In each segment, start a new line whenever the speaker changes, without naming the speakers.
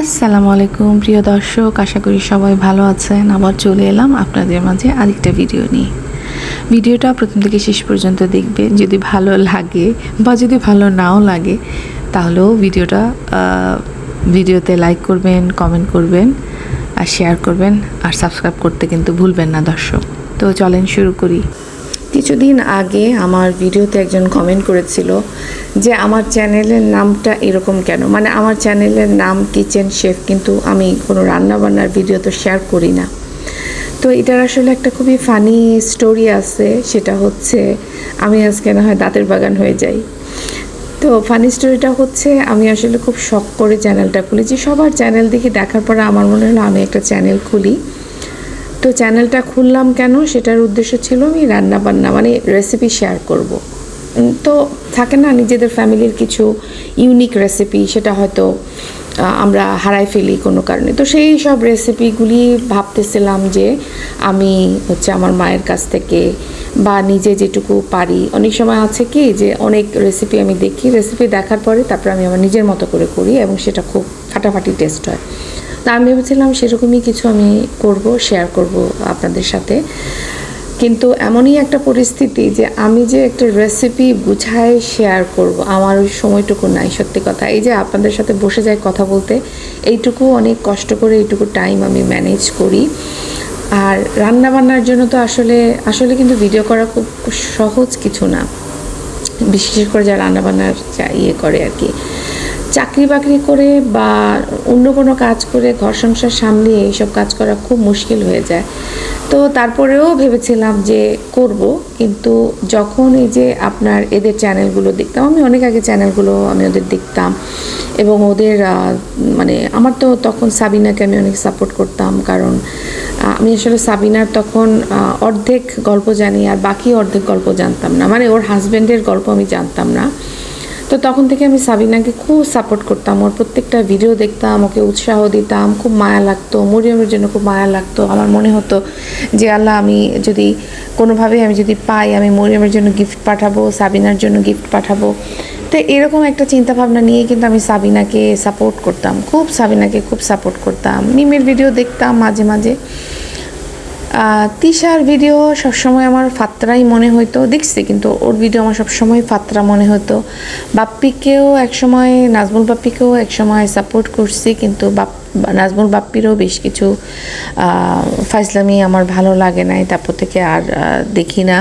আসসালামু আলাইকুম, প্রিয় দর্শক, আশা করি সবাই ভালো আছেন। আবার চলে এলাম আপনাদের মাঝে আরেকটা ভিডিও নিয়ে। ভিডিওটা প্রথম থেকে শেষ পর্যন্ত দেখবেন। যদি ভালো লাগে বা যদি ভালো নাও লাগে, তাহলেও ভিডিওটা ভিডিওতে লাইক করবেন কমেন্ট করবেন, আর শেয়ার করবেন, আর সাবস্ক্রাইব করতে কিন্তু ভুলবেন না দর্শক। তো চলেন শুরু করি। কিছুদিন আগে আমার ভিডিওতে একজন কমেন্ট করেছিল যে আমার চ্যানেলের নামটা এরকম কেন? মানে আমার চ্যানেলের নাম কিচেন শেফ কিন্তু আমি কোনো রান্নাবান্নার ভিডিও তো শেয়ার করি না। তো এটার আসলে একটা খুবই ফানি স্টোরি আছে, সেটা হচ্ছে আমি আজকে না হয় দাঁতের বাগান হয়ে যাই। তো ফানি স্টোরিটা হচ্ছে, আমি আসলে খুব শখ করে চ্যানেলটা খুলেছি সবার চ্যানেল দেখে দেখার পরে আমার মনে হলো আমি একটা চ্যানেল খুলি। তো চ্যানেলটা খুললাম কেন? সেটার উদ্দেশ্য ছিল আমি রান্না বান্না মানে রেসিপি শেয়ার করব। তো থাকে না নিজেদের ফ্যামিলির কিছু ইউনিক রেসিপি সেটা হয়তো আমরা হারাই ফেলি কোনো কারণে। তো সেই সব রেসিপিগুলি ভাবতেছিলাম যে আমি হচ্ছে আমার মায়ের কাছ থেকে বা নিজে যেটুকু পারি। অনেক সময় আছে কি যে অনেক রেসিপি আমি দেখি রেসিপি দেখার পরে তারপর আমি আমার নিজের মতো করে করি এবং সেটা খুব ফাটাফাটি টেস্ট হয়। তা আমি ভেবেছিলাম সেরকমই কিছু আমি করব শেয়ার করব আপনাদের সাথে। কিন্তু এমনই একটা পরিস্থিতি যে আমি যে একটা রেসিপি গুছায় শেয়ার করব, আমার ওই সময়টুকু নাই, সত্যি কথা। এই যে আপনাদের সাথে বসে যাই কথা বলতে, এইটুকু অনেক কষ্ট করে, এইটুকু টাইম আমি ম্যানেজ করি। আর রান্না বান্নার জন্য তো আসলে আসলে কিন্তু ভিডিও করা খুব সহজ কিছু না। বিশেষ করে যারা রান্নাবান্নার যা- ইয়ে করে আর কি। চাকরি বাকরি করে বা অন্য কোনো কাজ করে ঘর সংসার সামলিয়ে এইসব কাজ করা খুব মুশকিল হয়ে যায়। তো তারপরেও ভেবেছিলাম যে করব, কিন্তু যখন এই যে আপনার এদের চ্যানেলগুলো দেখতাম, আমি অনেক আগে চ্যানেলগুলো আমি ওদের দেখতাম এবং ওদের মানে আমার তো তখন সাবিনাকে আমি অনেক সাপোর্ট করতাম, কারণ আমি আসলে সাবিনার তখন অর্ধেক গল্প জানি আর বাকি অর্ধেক গল্প জানতাম না। মানে ওর হাজব্যান্ডের গল্প আমি জানতাম না। তো তখন থেকে আমি সাবিনাকে খুব সাপোর্ট করতাম। ওর প্রত্যেকটা ভিডিও দেখতাম, ওকে উৎসাহ দিতাম, খুব মায়া লাগতো, মরিয়মের জন্য খুব মায়া লাগতো। আমার মনে হতো যে, আল্লাহ, আমি যদি কোনোভাবে আমি যদি পাই, আমি মরিয়মের জন্য গিফট পাঠাবো, সাবিনার জন্য গিফট পাঠাবো। তো এরকম একটা চিন্তা ভাবনা নিয়ে কিন্তু আমি সাবিনাকে সাপোর্ট করতাম। খুব সাবিনাকে খুব সাপোর্ট করতাম। মিমের ভিডিও দেখতাম মাঝে মাঝে। তিশার ভিডিও সবসময় আমার ফাত্রাই মনে হইতো। দেখছি, কিন্তু ওর ভিডিও আমার সবসময় ফাত্রা মনে হতো বাপ্পিকেও একসময়, নাজমুল বাপ্পিকেও একসময় সাপোর্ট করছি, কিন্তু বাপ, নাজমুল বাপ্পিরও বেশ কিছু ফাইসলামি আমার ভালো লাগে নাই, তারপর থেকে আর দেখি না।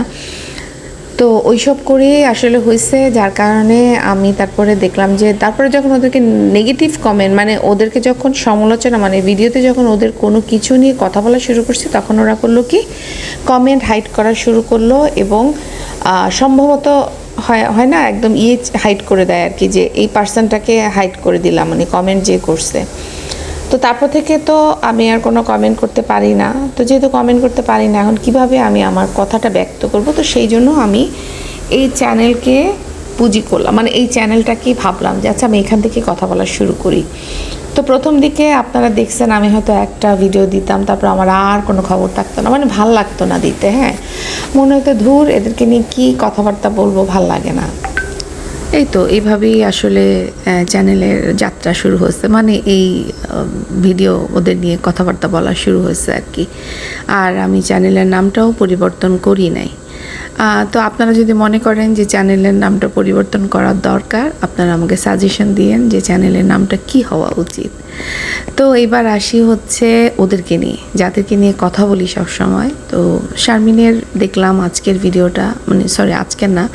তো ওইসব করেই আসলে হয়েছে যার কারণে আমি তারপরে দেখলাম যে তারপরে যখন ওদেরকে নেগেটিভ কমেন্ট মানে ওদেরকে যখন সমালোচনা মানে ভিডিওতে যখন ওদের কোনো কিছু নিয়ে কথা বলা শুরু করছি, তখন ওরা করল কি কমেন্ট হাইড করা শুরু করল এবং সম্ভবত হয় হয় না, একদম ইয়ে হাইড করে দেয় আর কি, যে এই পার্সনটাকে হাইড করে দিলাম মানে কমেন্ট যে করছে। তো তারপর থেকে তো আমি আর কোনো কমেন্ট করতে পারি না। তো যেহেতু কমেন্ট করতে পারি না, এখন কীভাবে আমি আমার কথাটা ব্যক্ত করব? তো সেই জন্য আমি এই চ্যানেলকে পুঁজি করলাম। মানে এই চ্যানেলটাকেই ভাবলাম যে আচ্ছা আমি এখান থেকে কথা বলা শুরু করি। তো প্রথম দিকে আপনারা দেখছেন আমি হয়তো একটা ভিডিও দিতাম, তারপর আমার আর কোনো খবর থাকতো না। মানে ভালো লাগতো না দিতে হ্যাঁ? মনে হতো, ধুর, এদেরকে নিয়ে কী কথাবার্তা বলব? ভালো লাগে না। এই তো, এইভাবেই আসলে চ্যানেলের যাত্রা শুরু হচ্ছে মানে এই ভিডিও ওদের নিয়ে কথাবার্তা বলা শুরু হয়েছে আর কি। আর আমি চ্যানেলের নামটাও পরিবর্তন করি নাই। তো আপনারা যদি মনে করেন যে চ্যানেলের নামটা পরিবর্তন করার দরকার, আপনারা আমাকে সাজেশন দিয়েন যে চ্যানেলের নামটা কি হওয়া উচিত। তো এবার আসি হচ্ছে ওদেরকে নিয়ে। যাদেরকে নিয়ে কথা বলি সব সময় তো শারমিনের দেখলাম আজকের ভিডিওটা মানে সরি আজকের না,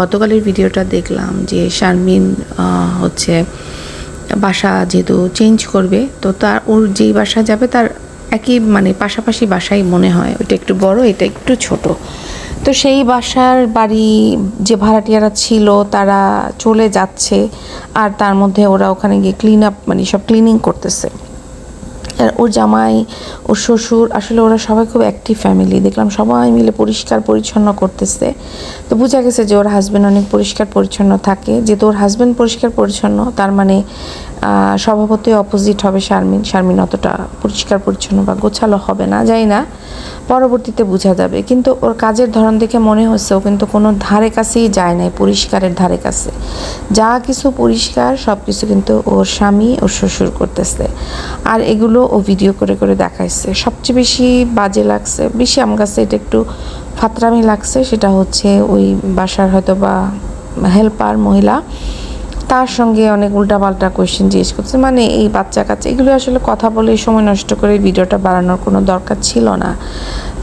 গতকালের ভিডিওটা দেখলাম যে শারমিন হচ্ছে বাসা যেহেতু চেঞ্জ করবে, তো তার ওর যেই বাসা যাবে তার একই মানে পাশাপাশি বাসাই মনে হয়। ওইটা একটু বড়, এটা একটু ছোট। তো সেই বাসার বাড়ি যে ভাড়াটিয়ারা ছিল তারা চলে যাচ্ছে, আর তার মধ্যে ওরা ওখানে গিয়ে ক্লিন আপ মানে সব ক্লিনিং করতেছে। আর ওর জামাই, ওর শ্বশুর, আসলে ওরা সবাই খুব অ্যাক্টিভ ফ্যামিলি দেখলাম সবাই মিলে পরিষ্কার পরিচ্ছন্ন করতেছে। তো বোঝা গেছে যে ওর হাজব্যান্ড অনেক পরিষ্কার পরিচ্ছন্ন থাকে। যেহেতু ওর হাজব্যান্ড পরিষ্কার পরিচ্ছন্ন, তার মানে স্বভাবতই অপোজিট হবে শারমিন। শারমিন অতটা পরিষ্কার পরিচ্ছন্ন বা গোছালো হবে না, যাই না। পরবর্তীতে বোঝা যাবে। কিন্তু ওর কাজের ধরন দেখে মনে হচ্ছে ও কিন্তু কোনো ধারে কাছেই যায় নাই, পরিষ্কারের ধারে কাছে। যা কিছু পরিষ্কার, সব কিছু কিন্তু ওর স্বামী, ওর শ্বশুর করতেছে। আর এগুলো ও ভিডিও করে করে দেখাইছে। সবচেয়ে বেশি বাজে লাগছে, বেশি আমার কাছে এটা একটু ফাতরামি লাগছে, সেটা হচ্ছে ওই বাসার হয়তো বা হেল্পার মহিলা তার সঙ্গে অনেক উল্টাপাল্টা কোয়েশ্চেন জিজ্ঞেস করছে। মানে এই বাচ্চা কাচ্চা, এগুলো আসলে কথা বলে সময় নষ্ট করে ভিডিওটা বাড়ানোর কোনো দরকার ছিল না।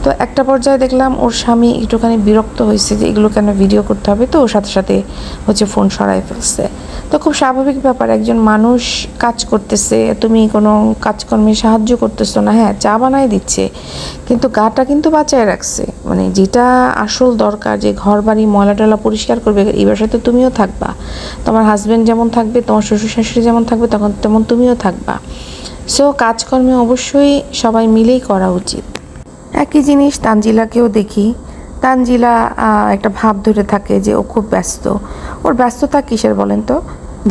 তো একটা পর্যায়ে দেখলাম ওর স্বামী একটুখানি বিরক্ত হয়েছে যে এগুলো কেন ভিডিও করতে হবে। তো ওর সাথে সাথে হচ্ছে ফোন সরাই ফেলছে। তো খুব স্বাভাবিক ব্যাপার, একজন মানুষ কাজ করতেছে, তুমি কোনো কাজকর্মে সাহায্য করতেছো না হ্যাঁ চা বানাই দিচ্ছে, কিন্তু গাটা কিন্তু বাঁচায় রাখছে। মানে যেটা আসল দরকার যে ঘর বাড়ি ময়লা টলা পরিষ্কার করবে, এই বাসায় তো তুমিও থাকবা। তোমার হাজব্যান্ড যেমন থাকবে, তোমার শ্বশুর শাশুড়ি যেমন থাকবে, তখন তেমন তুমিও থাকবা। সো কাজকর্মে অবশ্যই সবাই মিলেই করা উচিত। একই জিনিস তানজিলাকেও দেখি। তানজিলা একটা ভাব ধরে থাকে যে ও খুব ব্যস্ত। ওর ব্যস্ততা কিসের বলেন তো?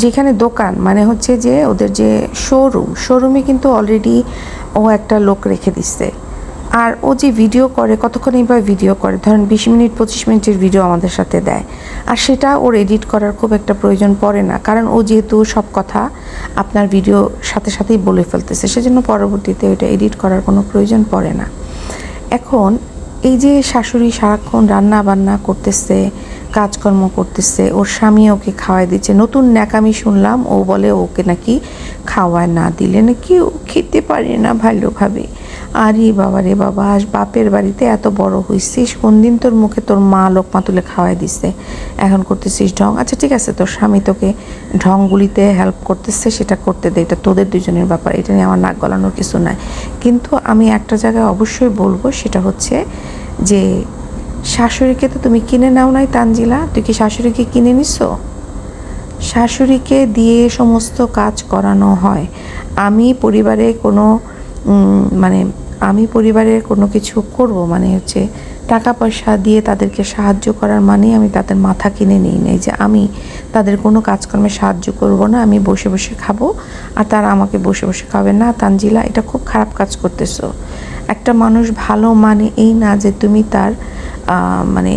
যেখানে দোকান মানে হচ্ছে যে ওদের যে শোরুম শোরুমে কিন্তু অলরেডি ও একটা লোক রেখে দিচ্ছে আর ও যে ভিডিও করে কতক্ষণ এইভাবে ভিডিও করে, ধরেন বিশ মিনিট, পঁচিশ মিনিটের ভিডিও আমাদের সাথে দেয়। আর সেটা ওর এডিট করার খুব একটা প্রয়োজন পড়ে না, কারণ ও যেহেতু সব কথা আপনার ভিডিও সাথে সাথেই বলে ফেলতেছে, সেজন্য পরবর্তীতে ওইটা এডিট করার কোনো প্রয়োজন পড়ে না। এখন এই যে শাশুড়ি সারাক্ষণ রান্না বান্না করতেছে, কাজকর্ম করতেছে, ওর স্বামী ওকে খাওয়াই দিচ্ছে, নতুন ন্যাকামি শুনলাম, ও বলে ওকে নাকি খাওয়ায় না দিলে নাকি ও খেতে পারে না ভালোভাবে। আরে বাবা রে বাবা বাপের বাড়িতে এত বড় হইছিস কোন দিন তোর মুখে তোর মা লোকমা তুলে খাওয়াই দিছে? এখন করতেছিস ঢং? আচ্ছা ঠিক আছে, তোর স্বামী তোকে ঢংগুলিতে হেল্প করতেছে, সেটা করতে দে, এটা তোদের দুজনের ব্যাপার, এটা নিয়ে আমার নাক গলানোর কিছু নাই। কিন্তু আমি একটা জায়গায় অবশ্যই বলব, সেটা হচ্ছে যে শাশুড়িকে তো তুমি কিনে নাও নাই তানজিলা, তুই কি শাশুড়িকে কিনে নিছো? শাশুড়িকে দিয়ে সমস্ত কাজ করানো হয়। আমি পরিবারে কোনো মানে আমি পরিবারের কোনো কিছু করব মানে হচ্ছে টাকা পয়সা দিয়ে তাদেরকে সাহায্য করার মানে আমি তাদের মাথা কিনে নিই নাই যে আমি তাদের কোনো কাজকর্মে সাহায্য করব না, আমি বসে বসে খাব আর তারা আমাকে বসে বসে খাবে। না, তানজিলা, এটা খুব খারাপ কাজ করতেছো। একটা মানুষ ভালো মানে এই না যে তুমি তার মানে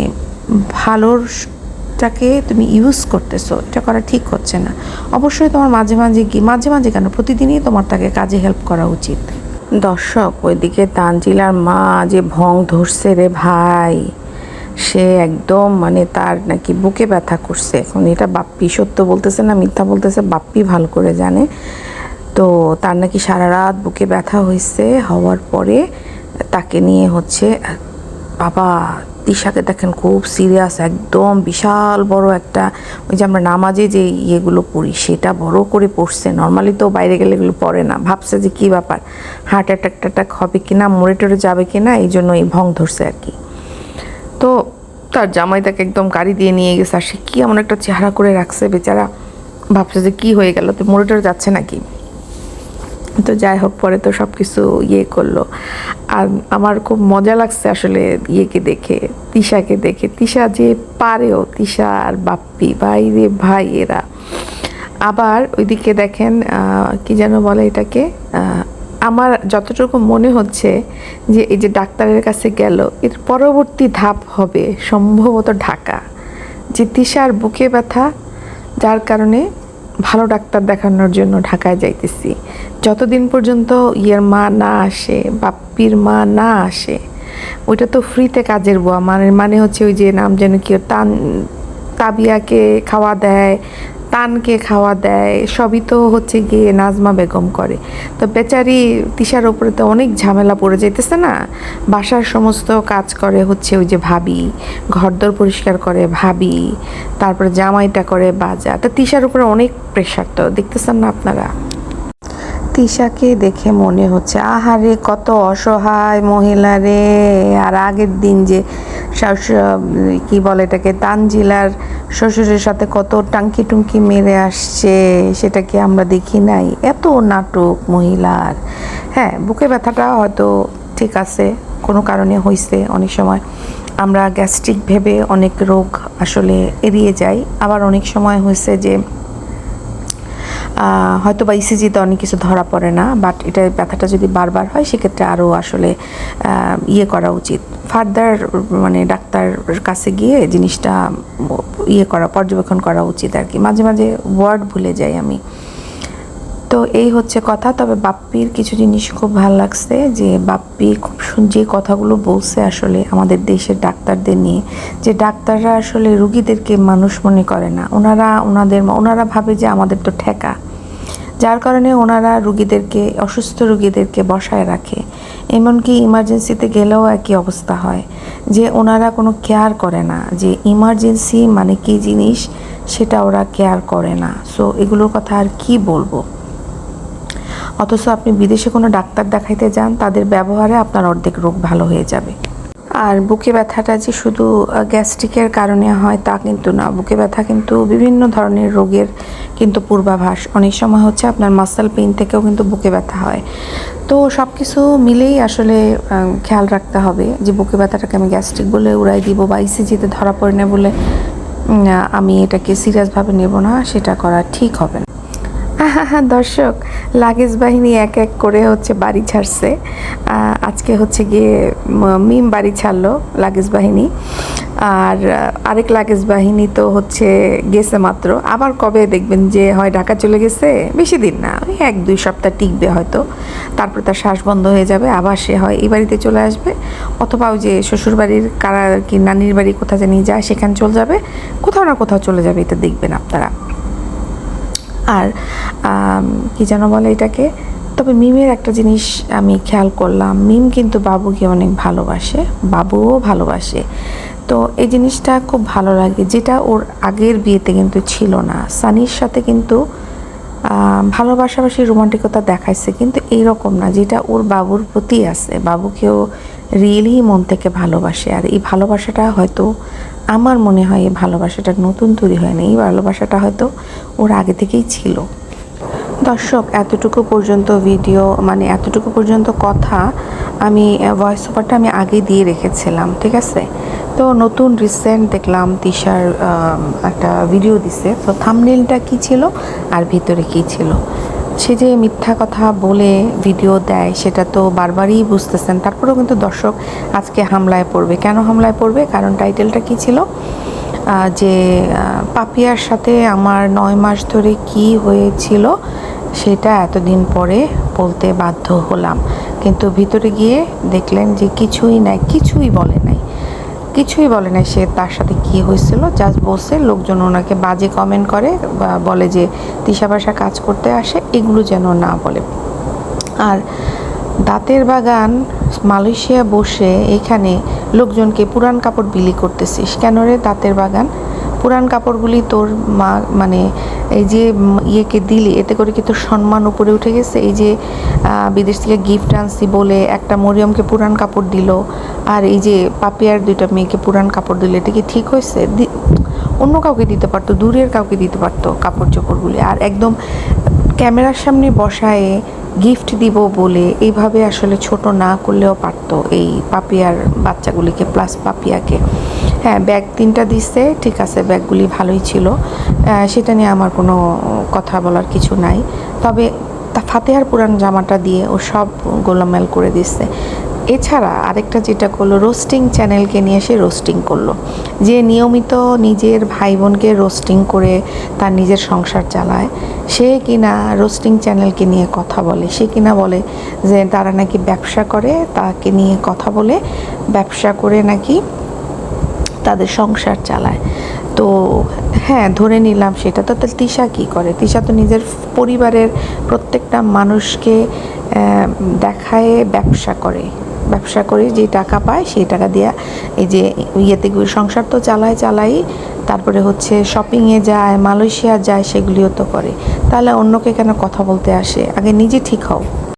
ভালোর টাকে তুমি ইউজ করতেছো, এটা করা ঠিক হচ্ছে না। অবশ্যই তোমার মাঝে মাঝে মাঝে মাঝে কেন? প্রতিদিনই তোমার তাকে কাজে হেল্প করা উচিত। দর্শক, ওইদিকে তানজিলার মা যে ভং ধরছে রে ভাই, সে একদম মানে তার নাকি বুকে ব্যথা করছে। এখন এটা বাপ্পি সত্য বলতেছে না মিথ্যা বলতেছে, বাপ্পি ভালো করে জানে। তো তার নাকি সারা রাত বুকে ব্যথা হয়েছে হওয়ার পরে তাকে নিয়ে হচ্ছে বাবা তিশাকে দেখেন খুব সিরিয়াস একদম বিশাল বড় একটা, ওই যে আমরা নামাজে যে ইয়েগুলো পড়ি, সেটা বড় করে পড়ছে। নর্মালি তো বাইরে গেলে এগুলো পড়ে না। ভাবছে যে কী ব্যাপার? হার্ট অ্যাটাক ট্যাটাক হবে কি না মরে টরে যাবে কি না এই জন্য এই ভং ধরছে আর কি। তো তার জামাই তাকে একদম গাড়ি দিয়ে নিয়ে গেছে, আর সে কী এমন একটা চেহারা করে রাখছে বেচারা? ভাবছে যে কী হয়ে গেল? তো মরে টরে যাচ্ছে নাকি? তো যাই হোক, পরে তো সব কিছু ইয়ে করল। আর আমার খুব মজা লাগছে আসলে ইয়েকে দেখে, তিশাকে দেখে। তিশা যে পারেও, তিশা আর বাপ্পি, ভাই রে ভাই এরা। আবার ওইদিকে দেখেন কি যেন বলে এটাকে আমার যতটুকু মনে হচ্ছে যে এই যে ডাক্তারের কাছে গেল, এর পরবর্তী ধাপ হবে সম্ভবত ঢাকা। যে তিশার বুকে ব্যথা, যার কারণে ভালো ডাক্তার দেখানোর জন্য ঢাকায় যাইতেছি। যতদিন পর্যন্ত ইয়ের মা না আসে, বাপ্পির মা না আসে, ওইটা তো ফ্রিতে কাজের বোয়া। মানে মানে হচ্ছে ওই যে নাম যেন কি তান তাবিয়াকে খাওয়া দেয় তানকে খাওয়া দেয়, সবই তো হচ্ছে গিয়ে নাজমা বেগম করে। তো বেচারি তিশার ওপরে তো অনেক ঝামেলা পড়ে যেতেছে না? বাসার সমস্ত কাজ করে হচ্ছে ওই যে ভাবি, ঘরদোর পরিষ্কার করে ভাবি, তারপরে জামাইটা করে বাজা তো তিশার উপরে অনেক প্রেশার তো, দেখতেছেন না আপনারা? তিশাকে দেখে মনে হচ্ছে, আহারে কত অসহায় মহিলা রে। আর আগের দিন যে কি বলে এটাকে, তানজিলার শ্বশুরের সাথে কত টাঙ্কি টুঙ্কি মেরে আসছে সেটাকে আমরা দেখি নাই? এত নাটক মহিলার। হ্যাঁ বুকে ব্যথাটা হয়তো ঠিক আছে, কোনো কারণে হয়েছে অনেক সময়। আমরা গ্যাস্ট্রিক ভেবে অনেক রোগ আসলে এড়িয়ে যাই। আবার অনেক সময় হয়েছে যে হয়তো বা ইসিজিতে অনেক কিছু ধরা পড়ে না বাট এটা ব্যথাটা যদি বারবার হয়, সেক্ষেত্রে আরও আসলে ইয়ে করা উচিত। ফার্দার মানে ডাক্তার কাছে গিয়ে জিনিসটা ইয়ে করা, পর্যবেক্ষণ করা উচিত আর কি। মাঝে মাঝে ওয়ার্ড ভুলে যাই আমি। তো এই হচ্ছে কথা। তবে বাপ্পির কিছু জিনিস খুব ভালো লাগছে যে বাপ্পি খুব যে কথাগুলো বলছে আসলে আমাদের দেশের ডাক্তারদের নিয়ে, যে ডাক্তাররা আসলে রুগীদেরকে মানুষ মনে করে না। ওনারা ওনাদের ওনারা ভাবে যে আমাদের তো ঠেকা। যার কারণে ওনারা রুগীদেরকে, অসুস্থ রুগীদেরকে বসায় রাখে। এমনকি ইমার্জেন্সিতে গেলেও একই অবস্থা হয়, যে ওনারা কোনো কেয়ার করে না, যে ইমার্জেন্সি মানে কী জিনিস সেটা ওরা কেয়ার করে না। সো এগুলোর কথা আর কি বলব? অথচ আপনি বিদেশে কোনো ডাক্তার দেখাইতে যান, তাদের ব্যবহারে আপনার অর্ধেক রোগ ভালো হয়ে যাবে। আর বুকে ব্যথাটা যে শুধু গ্যাস্ট্রিকের কারণে হয় তা কিন্তু না। বুকে ব্যথা কিন্তু বিভিন্ন ধরনের রোগের কিন্তু পূর্বাভাস। অনেক সময় হচ্ছে আপনার মাসেল পেইন থেকেও কিন্তু বুকে ব্যথা হয়। তো সব কিছু মিলেই আসলে খেয়াল রাখতে হবে যে বুকে ব্যথাটাকে আমি গ্যাস্ট্রিক বলে উড়াই দিব বা ইসিজিতে ধরা পড়ে না বলে আমি এটাকে সিরিয়াসভাবে নেব না, সেটা করা ঠিক হবে না। দর্শক, লাগেজ বাহিনী এক এক করে হচ্ছে বাড়ি ছাড়ছে। আজকে হচ্ছে গিয়ে মিম বাড়ি ছাড়লো লাগেজ বাহিনী। আর আরেক লাগেজ বাহিনী তো হচ্ছে গেছে মাত্র। আবার কবে দেখবেন যে হয় ঢাকা চলে গেছে? বেশি দিন না, ওই এক, দুই সপ্তাহ টিকবে হয়তো। তারপর তার শ্বাস বন্ধ হয়ে যাবে, আবার সে হয় এই বাড়িতে চলে আসবে। অথবা ওই যে শ্বশুর বাড়ির কারা কি, নানির বাড়ি কোথায় জানি যায়, সেখানে চলে যাবে। কোথাও না কোথাও চলে যাবে, এটা দেখবেন আপনারা। আর কি যেন বলে এটাকে? তবে মিমের একটা জিনিস আমি খেয়াল করলাম, মিম কিন্তু বাবুকে অনেক ভালোবাসে, বাবুও ভালোবাসে। তো এই জিনিসটা খুব ভালো লাগে, যেটা ওর আগের বিয়েতে কিন্তু ছিল না। সানির সাথে কিন্তু ভালোবাসাবাসি রোমান্টিকতা দেখাইছে, কিন্তু এইরকম না, যেটা ওর বাবুর প্রতি আছে। বাবুকেও রিয়েলি মন থেকে ভালোবাসে, আর এই ভালোবাসাটা হয়তো আমার মনে হয় এই ভালোবাসাটা নতুন তৈরি হয় না এই ভালোবাসাটা হয়তো ওর আগে থেকেই ছিল। দর্শক, এতটুকু পর্যন্ত ভিডিও মানে এতটুকু পর্যন্ত কথা আমি ভয়েস ওভারটা আমি আগে দিয়ে রেখেছিলাম, ঠিক আছে? তো নতুন রিসেন্ট দেখলাম তিশার একটা ভিডিও দিছে। তো থামনেলটা কি ছিল আর ভিতরে কি ছিল? সে যে মিথ্যা কথা বলে ভিডিও দেয়, সেটা তো বারবারই বুঝতেছেন। তারপরেও কিন্তু দর্শক আজকে হামলায় পড়বে। কেন হামলায় পড়বে? কারণ টাইটেলটা কি ছিল? যে পাপিয়ার সাথে আমার নয় মাস ধরে কি হয়েছিল, সেটা এতদিন পরে বলতে বাধ্য হলাম। কিন্তু ভিতরে গিয়ে দেখলেন যে কিছুই নাই, কিছুই বলে নাই কিছুই বলে না সে তার সাথে কি হয়েছিল জাস্ট বসে লোকজন ওনাকে বাজে কমেন্ট করে, বা বলে যে তিশা বাসা কাজ করতে আসে, এগুলো যেন না বলে। আর দাঁতের বাগান মালয়েশিয়া বসে এখানে লোকজনকে পুরান কাপড় বিলি করতেছিস। কেন রে দাঁতের বাগান? পুরান কাপড়গুলি তোর মা মানে এই যে ইয়েকে দিলি, এতে করে কি তোর সম্মান উপরে উঠে গেছে? এই যে বিদেশ থেকে গিফট আনছি বলে একটা মরিয়মকে পুরান কাপড় দিল, আর এই যে পাপিয়ার দুইটা মেয়েকে পুরান কাপড় দিল, এটা কি ঠিক হয়েছে? অন্য কাউকে দিতে পারতো, দূরের কাউকে দিতে পারতো কাপড় চোপড়গুলি আর একদম ক্যামেরার সামনে বসায়ে গিফট দিব বলে এইভাবে আসলে ছোট না করলেও পারত এই পাপিয়ার বাচ্চাগুলিকে প্লাস পাপিয়াকে। হ্যাঁ ব্যাগ তিনটা দিচ্ছে ঠিক আছে ব্যাগগুলি ভালোই ছিল। সেটা নিয়ে আমার কোনো কথা বলার কিছু নাই। তবে তা ফাতেহার পুরান জামাটা দিয়ে ও সব গোলামেল করে দিচ্ছে এছাড়া আরেকটা যেটা করল রোস্টিং চ্যানেলকে নিয়ে সে রোস্টিং করল। যে নিয়মিত নিজের ভাই বোনকে রোস্টিং করে তার নিজের সংসার চালায়, সে কিনা রোস্টিং চ্যানেলকে নিয়ে কথা বলে, সে কিনা বলে যে তারা নাকি ব্যবসা করে, তাকে নিয়ে কথা বলে, ব্যবসা করে নাকি তাদের সংসার চালায়। তো হ্যাঁ ধরে নিলাম সেটা। তো তিশা কী করে? তিশা তো নিজের পরিবারের প্রত্যেকটা মানুষকে দেখায় ব্যবসা করে। ব্যবসা করি, যে টাকা পায় সেই টাকা দিয়ে এই যে ইয়েতে সংসার তো চালায় চালাই, তারপরে হচ্ছে শপিংয়ে যায়, মালয়েশিয়া যায়, সেগুলিও তো করে। তাহলে অন্যকে কেন কথা বলতে আসে? আগে নিজে ঠিক হও।